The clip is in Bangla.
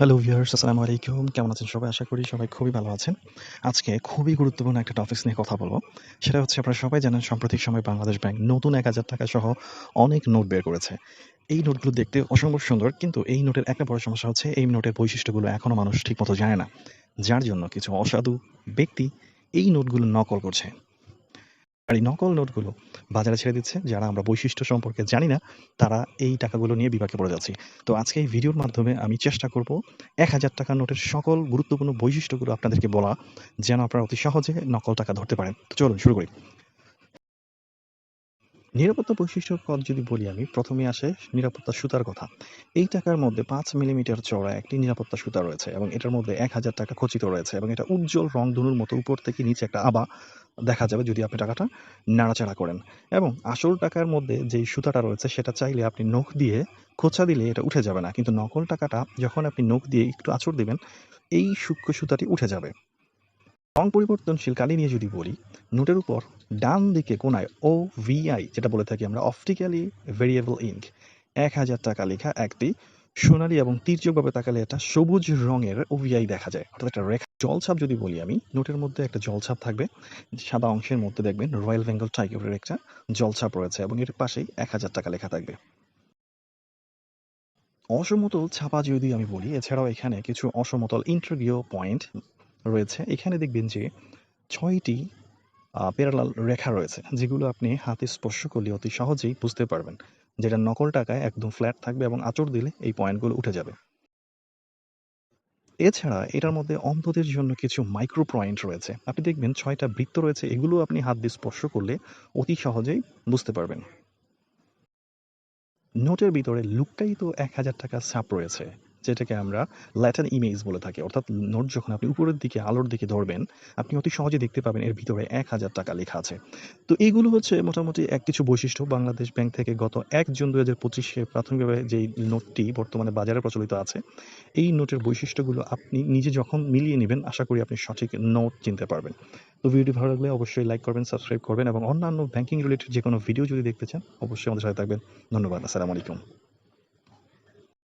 হ্যালো ভিউয়ার্স আসসালামু আলাইকুম। কেমন আছেন সবাই? আশা করি সবাই খুবই ভালো আছেন। আজকে খুবই গুরুত্বপূর্ণ একটা টপিকস নিয়ে কথা বলব। সেটা হচ্ছে আপনারা সবাই জানেন, সাম্প্রতিক সময় বাংলাদেশ ব্যাংক নতুন এক হাজার টাকা সহ অনেক নোট বের করেছে। এই নোটগুলো দেখতে অসম্ভব সুন্দর, কিন্তু এই নোটের একটা বড় সমস্যা হচ্ছে, এই নোটের বৈশিষ্ট্যগুলো এখনও মানুষ ঠিকমতো জানে না। যার জন্য কিছু অসাধু ব্যক্তি এই নোটগুলো নকল করছে। আর এই নকল নোটগুলো বাজারে ছেড়ে দিচ্ছে, যারা আমরা বৈশিষ্ট্য সম্পর্কে জানি না, তারা এই টাকাগুলো নিয়ে বিপাকে পড়ে যাচ্ছি। তো আজকে এই ভিডিওর মাধ্যমে আমি চেষ্টা করব এক হাজার টাকা নোটের সকল গুরুত্বপূর্ণ বৈশিষ্ট্যগুলো আপনাদেরকে বলা, যেন আপনারা অতি সহজে নকল টাকা ধরতে পারেন। তো চলুন শুরু করি। নিরাপত্তা বৈশিষ্ট্য পদ যদি বলি আমি, প্রথমে আসে নিরাপত্তা সুতার কথা। এই টাকার মধ্যে পাঁচ মিলিমিটার চওড়া একটি নিরাপত্তা সুতা রয়েছে এবং এটার মধ্যে এক হাজার টাকা খচিত রয়েছে এবং এটা উজ্জ্বল রং ধনুর মতো উপর থেকে নিচে একটা আবা দেখা যাবে যদি আপনি টাকাটা নাড়াচাড়া করেন। এবং আসল টাকার মধ্যে যেই সুতাটা রয়েছে সেটা চাইলে আপনি নখ দিয়ে খোঁচা দিলে এটা উঠে যাবে না। কিন্তু নকল টাকাটা যখন আপনি নখ দিয়ে একটু আঁচড় দিবেন, এই সূক্ষ্ম সুতাটি উঠে যাবে। রং পরিবর্তনশীল কালি নিয়ে যদি বলি, নোটের উপর ডান দিকে কোনায় ও ভিআই যেটা বলে থাকি আমরা অপটিক্যালি ভেরিয়েবল ইঙ্ক, এক হাজার টাকা লেখা একটি সোনালি এবং তীর্যকভাবে তাকালে এটা সবুজ রঙের ওভিআই দেখা যায়। অর্থাৎ একটা রেখা। জলছাপ যদি বলি আমি, নোটের মধ্যে একটা জলছাপ থাকবে, সাদা অংশের মধ্যে দেখবেন রয়্যাল বেঙ্গল টাইগারের একটা জলছাপ রয়েছে এবং এর পাশেই এক হাজার টাকা লেখা থাকবে। অসমতল ছাপা যদি আমি বলি, এছাড়াও এখানে কিছু অসমতল ইন্টারভিউ পয়েন্ট রয়েছে। এখানে দেখবেন যে ছয়টি প্যারালাল রেখা রয়েছে, যেগুলো আপনি হাতে স্পর্শ করলে অতি সহজেই বুঝতে পারবেন যেটা নকল টাকায় একদম ফ্ল্যাট থাকবে এবং আঁচড় দিলে এই পয়েন্টগুলো উঠে যাবে। এছাড়া এটার মধ্যে অন্ধদের জন্য কিছু মাইক্রো পয়েন্ট রয়েছে। আপনি দেখবেন ছয়টা বৃত্ত রয়েছে, এগুলো আপনি হাত দিয়ে স্পর্শ করলে অতি সহজেই বুঝতে পারবেন। নোটের ভিতরে লুকটাই তো এক হাজার টাকার ছাপ রয়েছে। যেটাকে আমরা ল্যাটার ইমেজ বলে থাকি, অর্থাৎ নোট যখন আপনি উপরের দিকে, আলোর দিকে ধরবেন, আপনি অতি সহজে দেখতে পাবেন এর ভিতরে এক হাজার টাকা লেখা আছে। তো এইগুলো হচ্ছে মোটামুটি এক কিছু বৈশিষ্ট্য। বাংলাদেশ ব্যাংক থেকে গত এক জুন দু হাজার পঁচিশে প্রাথমিকভাবে যেই নোটটি বর্তমানে বাজারে প্রচলিত আছে, এই নোটের বৈশিষ্ট্যগুলো আপনি নিজে যখন মিলিয়ে নেবেন, আশা করি আপনি সঠিক নোট চিনতে পারবেন। তো ভিডিওটি ভালো লাগলে অবশ্যই লাইক করবেন, সাবস্ক্রাইব করবেন এবং অন্যান্য ব্যাংকিং রিলেটেড যে কোনো ভিডিও যদি দেখতে চান, অবশ্যই আমাদের সাথে থাকবেন। ধন্যবাদ, আসসালামু আলাইকুম।